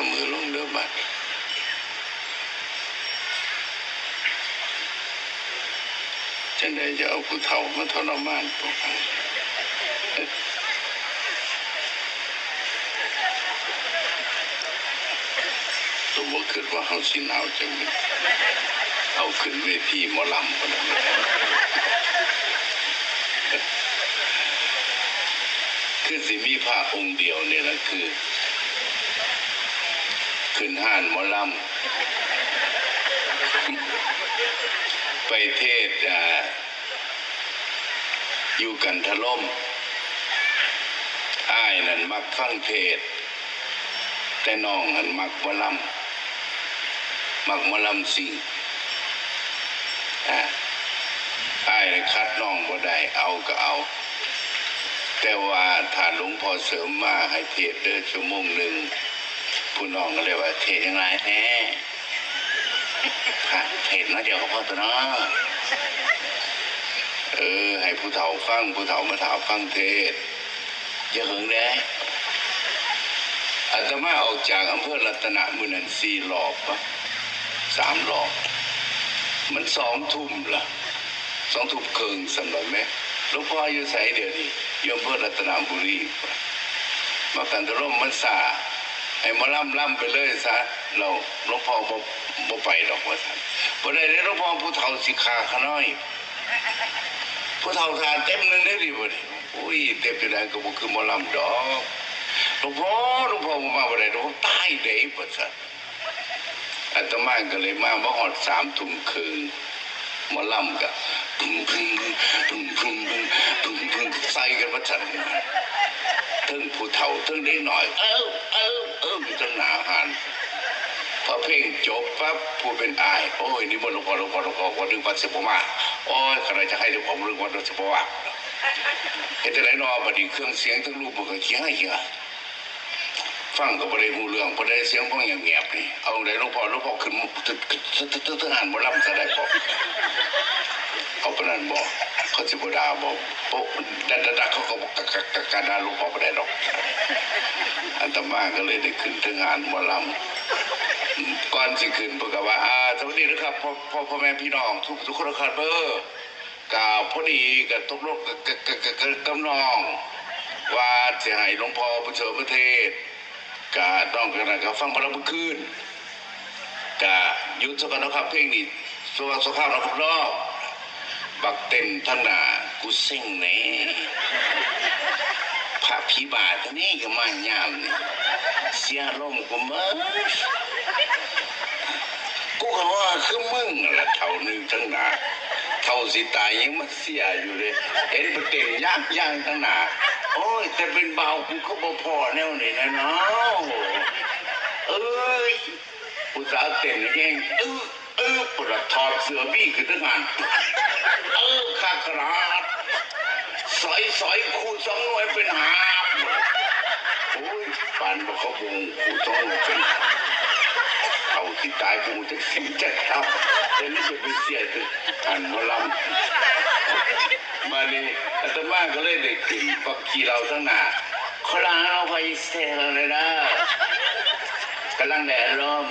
เอามือลงเด้อบัดจังใดจะเอาผู้เฒ่ามาทรมานพวกเราสมมติคิดว่าเขาสิหนาวจังเลยเอาขึ้นเวทีหมอลำคนนั้นคือสิมีพระองค์เดียวเนี่ยนะคือ ขึ้นห้านหมอลำไปเทศอยู่กันทะล่มอ้ายนั่นมักฟังเทศ แต่น้องหันมักหมอลำมักหมอลำสิ่งอ่าอ้ายน่คัดน้องบ่ได้เอาก็เอาแต่ว่าถ้าหลวงพ่อเสริมมาให้เทศเดินชั่วโมงหนึ่ง ผู้น้องก็เลยว่าเทศยังไงแท้ผ่านเทศน้อยเดียวก็พอตัวเนาะเออ ให้ผู้เฒ่าฟังผู้เฒ่ามาถามฟังเทศอย่าหึงเด้อาตมาออกจากอำเภอรัตนมือนันสี่รอบปะสามรอบมันสองทุ่มละสองทุ่มครึ่งสำหรับแม่หลวงพ่ออยู่ไสเดี๋ยวนี้ยู่อำเภอรัตนบุรีมากันตะล่มมันซา ให้มาล่ำล่ำไปเลยซะเราหลวงพ่อบ่บ่ไปดอกว่าท่านบ่ได้หลวงพ่อผู้เฒ่าสิขาขน้อยผู้เฒ่าทานเต็มหนึงได้ดิบ่ดิอุ้ยเต็มจะได้ก็บ่คือหมอลำดอกหลวงพ่อหลวงพ่อมาบ่ได้หลวงพ่อตายเด้บ่ซั่นอาตมาก็เลยมาบ่ฮอด3ทุ่มครึ่งหมอลำก็พึ่งพึ่งพึ่งพึ่งพึ่งพึ่งพึ่งใส่กันว่าซั่นถึงผู้เฒ่าถึงได้หน่อย เออ เออเอออยู่ตั้งหนาหันพอเพลงจบปั๊บผู้เป็นอาย โอ้ยนี่มันหลวงพ่อหลวงพ่อหลวงพ่อวันนึงวันสิบมาโอ้ยใครจะให้หลวงพ่อเรื่องวันสิบมาเห็นแต่ไรนอบัดนี้เครื่องเสียงทั้งรูปมันก็เขียงให้เขีย ฟังก็บ่ได้รู้เรื่องบ่ได้เสียงพวกองเงียบๆนี่เอาไหนหลวงพ่อลวงพ่อขึ้นตึ๊ดตึ๊ดตึ๊ดตึ๊ดหันบ่รับซะได้บ่เขาปนันบอกเขาสิบดาบอกโป๊ะดันดันเขาก็บอกกะกะกะดาลูกพ่อไม่ได้ดอกอันตมาก็เลยได้ขึ้นถึงงานหมอลำอืมก่อนสิขึ้นเพื่อกว่าอ่าสวัสดีนะครับพ่อพ่อพ่อแม่พี่น้องทุกทุกคนนะครับเบอร์กาพอดีกับตกลงกับกับกับกับน้องว่าจะให้หลวงพ่อประเสริฐประเทศ กาน้องกันนะครับฟังพระบุคืนกายุทธกันนะครับเพลงนี้สวัสดิ์สุขภาพนะครับรอบบักเต้นทั้งหน้ากูเซ็งแหน่พระผีบาทตัวนี้ก็มายามนี่เสียลมกูเมื่กูก็ว่าคือมึงละเท่านึงทั้งหน้าเท่าสิตายยังมาเสียอยู่เลย เห็นประเต้นยากยางทั้งหน้าโอ้ย แต่เป็นเบากูก็บ่พอแนวนี่นะเนาะเอ้ยผู้สาวเต้นแย่งเออเออปวดถอดเสื้อบี้ขึ้นทั้งงานเออขาขนาดสอยสอยคู่สองหน่วยเป็นหาโอ้ยปานบอกเขาบุงคู่สองหน่วยเป็นเอาที่ตายบุงจะสิจะทำแต่นี่จะไปเสียถึงอันมอลำ มานี่อาตมาก็เลยได้ขึ้นปักขี่เราทั้งหนาขลางเราไปเสียเลยนะกำลังแดดร่ม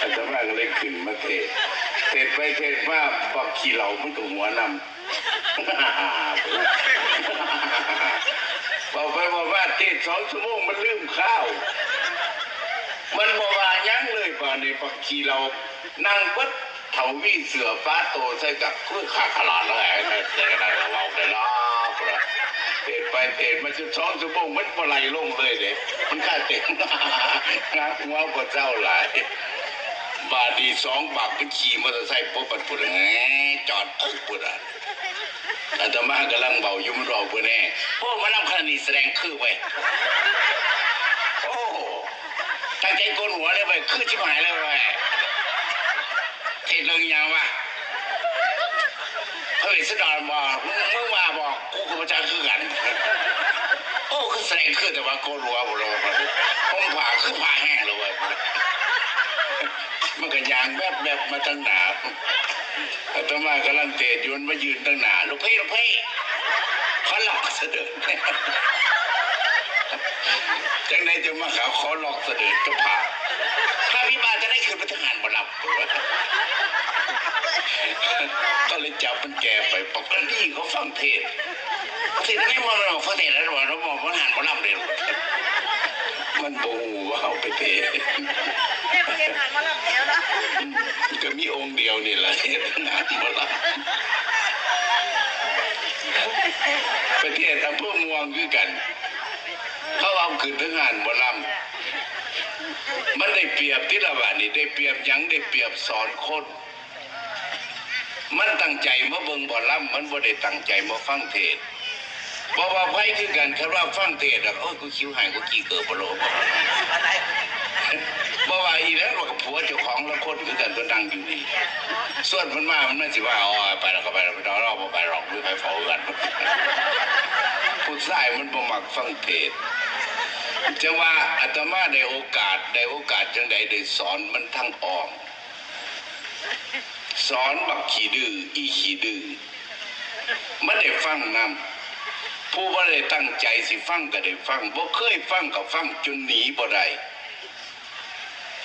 อาตมาก็เลยขึ้นมาเทศเทศไปเทศมาบักขี้เหล่ามันก็หัวนำบอกไปบอกว่าเทศสองชั่วโมงมันลืมข้าว มันบอกว่ายั้งเลยป่านนี้บักขีเหล่านั่งวัด เถาวี่เสือฟ้าโตใส่กับเพื่องขาขลาดเลยแต่ก็ได้เราได้ล้อกระเทศไปเทศมาจนสองชั่วโมงมันปลายลงเลยเด็กมันข้าเต็มงาหัวพระเจ้าหลายบาดีสองบักก็ขี่มอเตอร์ไซค์ปุ๊บมันพูดไงจอดเอ้ยพูดอะอาตมากำลังเบายุ่มรอเพื่นแน่โอ้มานำขนาดนี้แสดงคือไว้ยโอ้ตั้งใจโกนหัวเลยไปคือชิบหายเลยไป เทศเรื่องยังวะเฮ้ยสดอนบอกมึงมึงมาบอกกูกับพระเจ้าคือกัน โอ้คือแสดงคือแต่ว่ากนหัวบ่รอผมผ่าคือผ่าแห้งเลยเว้ยมันก็ยางแบบแบบมาตั้งหนาอาตมากำลังเตะยนมายืนตั้งหนาลูกพี่ลูกพี่เขาหลอกเสด็จ จังใดจะมาขาขอลอกเสด็จเจ้าผ่าถ้าพี่บาจะได้คืนพระทหารมารับตัวก็เลยจับมันแกไปปกติเขาฟังเทศน์สิ่งนี้มันเราฟังเทศน์แล้วเราบอกพระทหารมารับเลยมันโบหูว่าเอาไปเทศน์เนี่ยเรียนงานมาลับแล้วนะก็มีองค์เดียวนี่แหละเทศนามารับประเทศอำเภอเมืองคือกันเขาเอาขึ้นทหารมาลำมันได้เปรียบที่ละบาทนี่ได้เปรียบยังได้เปรียบสอนคน มันตั้งใจมาเบิ่งบ่ล่ำมันบ่ได้ตั้งใจมาฟังเทศน์บ่ว่าไผคือกันคันว่าฟังเทศน์อะโอ้ยกูคิวหายกูกี่เกิดบโลบ่อะไรบ่ว่าอีแล้วว่ากับผัวเจ้าของละคนคือกันตัวดังอยู่นี่ส่วนมันมามันมันสิว่าอ๋อไปแล้วก็ไปแล้วไปแล้วเราบ่ไปหรอกมือไปเฝ้ากันผู้ชายมันบ่มักฟังเทศ จะว่าอาตมาได้โอกาสได้โอกาสจังใดได้สอนมันทั้งอ่อมสอนบักขี้ดื้ออีขี้ดื้อมันได้ฟังนำผู้ว่าได้ตั้งใจสิฟังก็ได้ฟังบ่เคยฟังก็ฟังจนหนีบ่ได้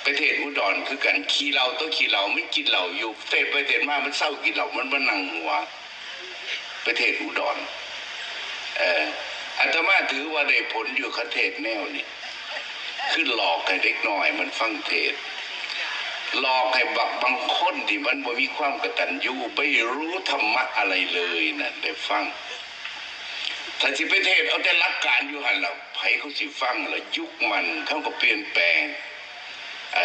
ประเทศอุดรคือกันขี้เหล้าตัวขี้เหล้ามันกินเหล้าอยู่เทศไปเทศมามันเศร้ากินเหล้ามันบ่นั่งหัว ประเทศอุดรเออ อาตมาถือว่าได้ผลอยู่คันเทศแนวนี้คือหลอกให้เด็กน้อยมันฟังเทศหลอกให้บักบางคนที่มันบ่มีความกตัญญูไม่รู้ธรรมะอะไรเลยนั่นได้ฟังถ้าสิไปเทศเอาแต่หลักการอยู่หันล้วไผเขาสิฟังแล้วยุคมันเขาก็เปลี่ยนแปลงเ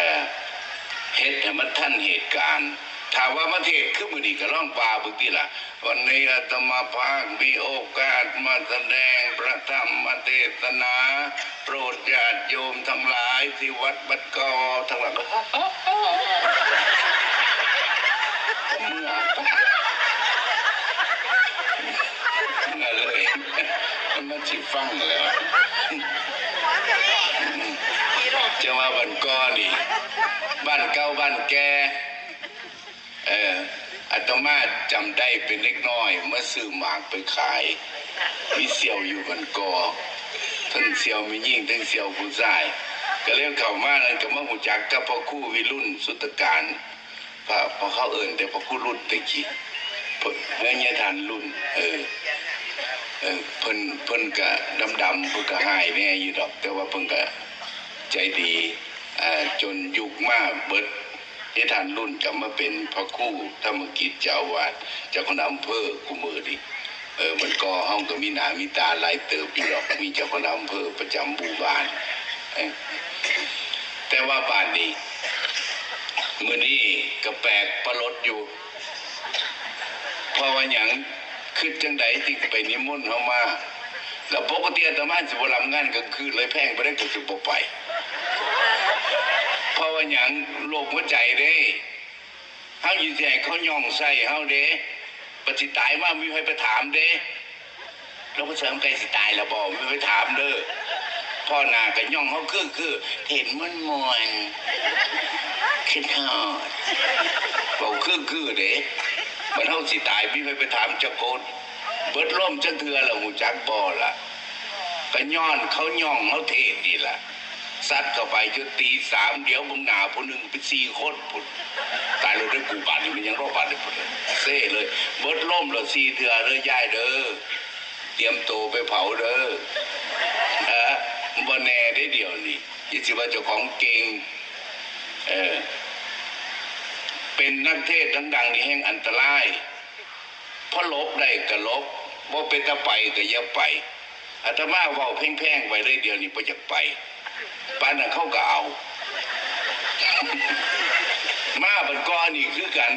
เฮ็ดให้มันทันเหตุการณ์ ถามว่ามาเทศน์คือมือนี้ก็ร้องปลาบึกติล่ะวันนี้อาตมาภาคมีโอกาสมาแสดงพระธรรมเทศนา โปรดญาติโยมทั้งหลายที่วัดบัดกอทั้งหลายเมื่อเลยมันมาชิฟังแล้วจะมาบันกอนี่บ้านเก่าบ้านแก เอออาตมาจำได้เป็นเล็กน้อย เมื่อซื้อหมากไปขาย มีเสี่ยวอยู่บันกอทั้งเสี่ยวมียิ่งทั้งเสี่ยวผู้ชาย ก็เรียกเข้ามาแล้วก็มาหูจักกับพ่อครู่วิรุ่นสุตการพระพอเขาเอิ่นแต่พ่อครู่รุ่นตะกี้เพิ่นเมื่อเนี่ยทานรุ่น เออเออเพิ่นเพิ่นก็ดำๆเพิ่นก็หายแน่อยู่ดอก แต่ว่าเพิ่นก็ใจดีอ่าจนยุคมาเบิด ที่ท่านรุ่นกลับมาเป็นพระคู่ธรรมกิจเจ้าวาดเจ้าคณะอำเภอกูมือดิเออมันก็ห้องก็มีหนามีตาหลายเติบอยู่ดอกมีเจ้าคณะอำเภอประจำหมู่บ้าน แต่ว่าบ้านนี้มื้อนี้ก็แปลกประหลดอยู่เพราะว่าหยังคือจังใดที่ไปนิมนต์เฮามา แล้วปกติอาตมาสิบรับงานกลางคืนเลยแพงบ่ได้ก็สิบ่ไป เพราะว่าหยังโรคหัวใจเด้เฮาอยู่สิให้เขาย่องใส่เฮาเด้ปฏิตายมามีใครไปถามเด้แล้วก็เสริมใกล้สิตายแล้วบ่มีใครไปถามเด้อพ่อนาก็ย่องเฮาคือคือเห็นมันมวนขึ้นฮอดเว้าคือคือเด้มันเท่าสิตายพี่ไปไปถามเจ้าโกนเบิดล่มจังเทือละหูจักบอละก็ย้อนเขาย่องเขาเทศนี่ละ ซัดเข้าไปจนตีสามเดี๋ยวมึงหนาผู้หนึ่งเป็นสี่คนพุ่นตายเลยด้วยกูบาดนี่มันยังรอบบาดเลยพุ่นเซ่เลยเบิดล่มเลยสี่เทือเลยย่ายเด้อเตรียมตัวไปเผาเด้อเออบ่แน่ได้เดียวนี้ยี่สิว่าเจ้าของเก่งเออเป็นนักเทศดังๆนี่แห่งอันตรายเพราะลบได้ก็ลบบ่เป็นตะไปก็อย่าไป อาตมาเว้าแพงๆไว้เลยเดียวนี้บ่อยากไปปานนั้นเขาก็เอา มาบันกอนี่คือกัน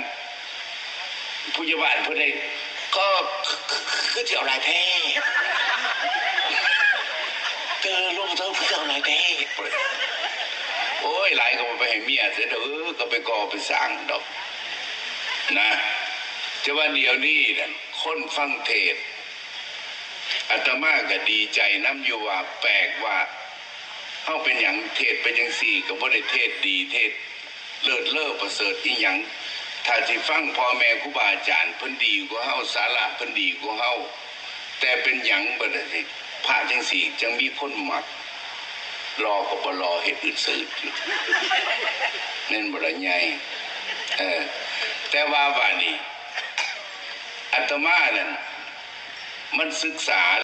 ผู้ใหญ่บ้านเพิ่นได้ก็คือเจ้าหลายแท้เจอลูกเท่าเจ้าหลายแท้โอ้ยหลายก็ไปให้เมียเสียเด้อเออก็ไปก่อไปสร้างดอกนะจะว่าเดี๋ยวนี้นะคนฟังเทศ อาตมาก็ดีใจน้ำอยู่ว่าแปลกว่าเฮาเป็นอย่างเทศเป็นอย่างสี่ก็บ่ได้เทศดีเทศเลิศเลิศประเสริฐอีหยังถ้าสิฟังพ่อแม่ครูบาอาจารย์เพิ่นดีกว่าเฮาสาระเพิ่นดีกว่าเฮาแต่เป็นหยังบ่ได้สิพระจังสี่จังมีคนหมักรอก็บ่รอเฮ็ดอึดสืดอยู่เน้นบ่ได้ใหญ่เออแต่ว่าว่านี่อาตมานั่น มันศึกษา